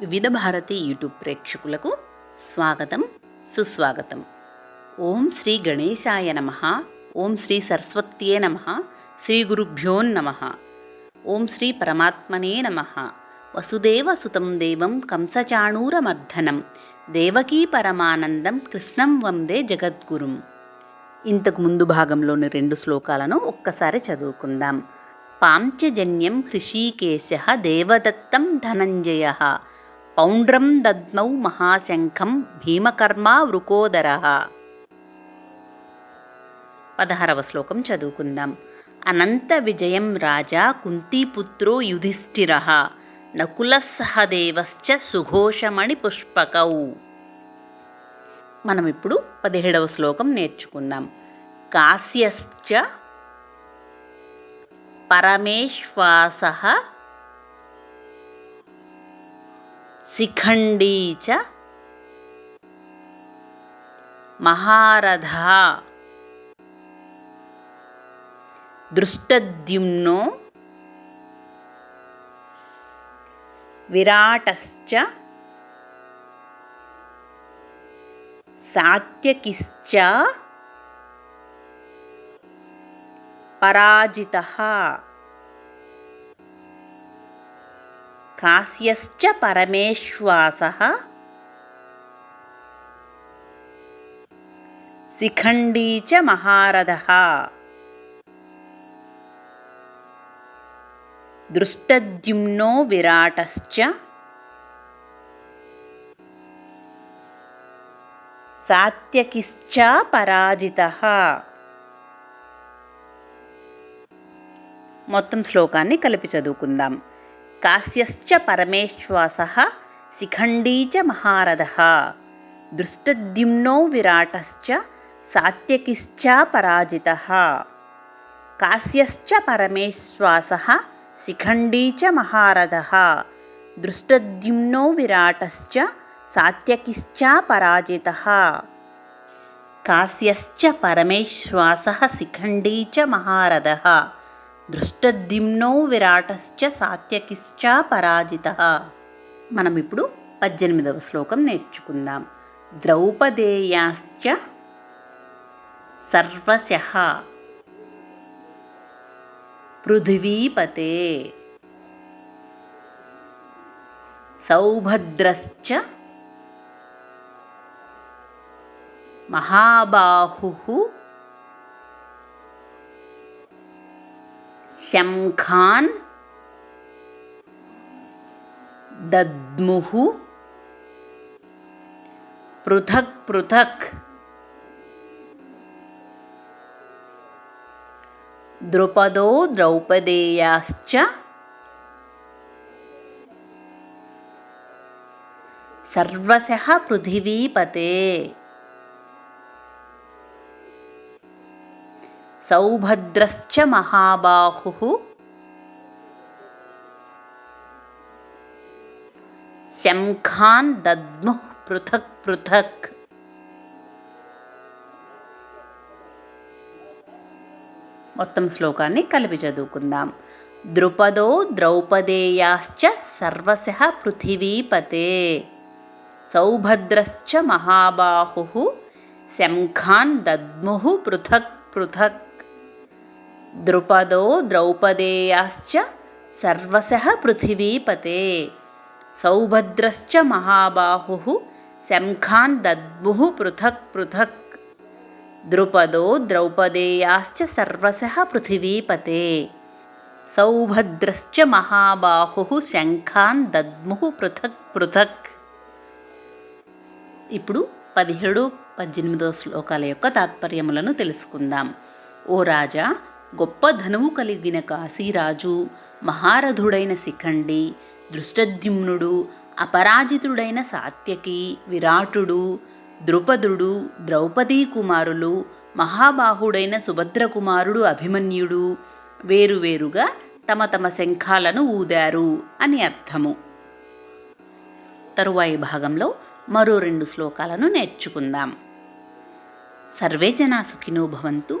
వివిధ భారతి యూట్యూబ్ ప్రేక్షకులకు స్వాగతం సుస్వాగతం. ఓం శ్రీ గణేశాయ నమ. ఓం శ్రీ సరస్వత్యే నమ. శ్రీ గురుభ్యోన్నమ ఓం శ్రీ పరమాత్మనే నమ. వసుదేవ సుతం దేవం కంసచాణూరమర్ధనం. దేవకీ పరమానందం కృష్ణం వందే జగద్గురుం. ఇంతకు ముందు భాగంలోని రెండు శ్లోకాలను ఒక్కసారి చదువుకుందాం. పాంచజన్యం హృషీకేశ దేవదత్తం ధనంజయ. పౌండ్రం దద్మౌ మహాశంఖం భీమకర్మా వృకోదర. పదహారవ శ్లోకం చదువుకుందాం. అనంత విజయం రాజా కుంతీపుత్రో యుధిష్ఠిర. నకులస్సహదేవశ్చ సుఘోషమణి పుష్పకౌ. మనం ఇప్పుడు పదిహేడవ శ్లోకం నేర్చుకుందాం. కాశ్యశ్చ పరమేశ్వాస శిఖండీ చ మహారథ. దృష్టద్యుమ్నో విరాటశ్చ సాత్యకిశ్చ పరాజిత. కాశ్యశ్చ పరమేశ్వాస. శిఖండీ చ మహారథ. దృష్టద్యుమ్నో విరాటశ్చ. సాత్యకిశ్చ పరాజిత. మొత్తం శ్లోకాన్ని కలిపి చదువుకుందాం. కాశ్యశ్చ పరమేశ్వాస శిఖండీ చ మహారథ. దృష్టద్యుమ్నో విరాటశ్చ సాత్యకిశ్చ పరాజిత. కాశ్యశ్చ పరమేశ్వాస శిఖండీ చ మహారథ. దృష్టద్యుమ్నో విరాటశ్చ సాత్యకిశ్చ పరాజిత. కాశ్యశ్చ పరమేశ్వాస శిఖండీ చ మహారథ. దృష్టద్యుమ్నో విరాటశ్చ సాత్యకిశ్చ పరాజిత. మనం ఇప్పుడు పద్దెనిమిదవ శ్లోకం నేర్చుకుందాం. ద్రౌపదేయాశ్చ సర్వశ. పృథివీపతే. సౌభద్రశ్చ మహాబాహు. శంఖాన్ దద్ముహు పృథక్ పృథక్ ద్రుపదో ద్రౌపదేయాశ్చ సర్వశ పృథివీపతే సౌభద్రశ్చ మహాబాహు. శంఖాన్ దద్ము పృథక్ పృథక్. మొత్తం శ్లోకాన్ని కలిపి చదువుకుందాం. ద్రుపదో ద్రౌపదేయాశ్చ సర్వశ పృథివీపతే. సౌభద్రశ్చ మహాబాహు. శంఖాన్ దద్ము పృథక్ పృథక్. ద్రుపదో ద్రౌపదేయాశ్చ సర్వశ పృథివీపతే. సౌభద్రశ్చ మహాబాహు శంఖాన్ దద్ముహు పృథక్ పృథక్. ద్రుపదో ద్రౌపదేయాశ్చ సర్వశ పృథివీపతే. సౌభద్రశ్చ మహాబాహు శంఖాన్ దద్ముహు పృథక్ పృథక్. ఇప్పుడు పదిహేడు పద్దెనిమిదో శ్లోకాల యొక్క తాత్పర్యములను తెలుసుకుందాం. ఓ రాజా గొప్ప ధనువు కలిగిన కాశీరాజు మహారథుడైన శిఖండి దృష్టద్యుమ్నుడు అపరాజితుడైన సాత్యకి విరాటుడు ద్రుపదుడు ద్రౌపదీ కుమారులు మహాబాహుడైన సుభద్ర కుమారుడు అభిమన్యుడు వేరువేరుగా తమ తమ శంఖాలను ఊదారు అని అర్థము. తరువాయి భాగంలో మరో రెండు శ్లోకాలను నేర్చుకుందాం. సర్వే జనా సుఖినో భవంతు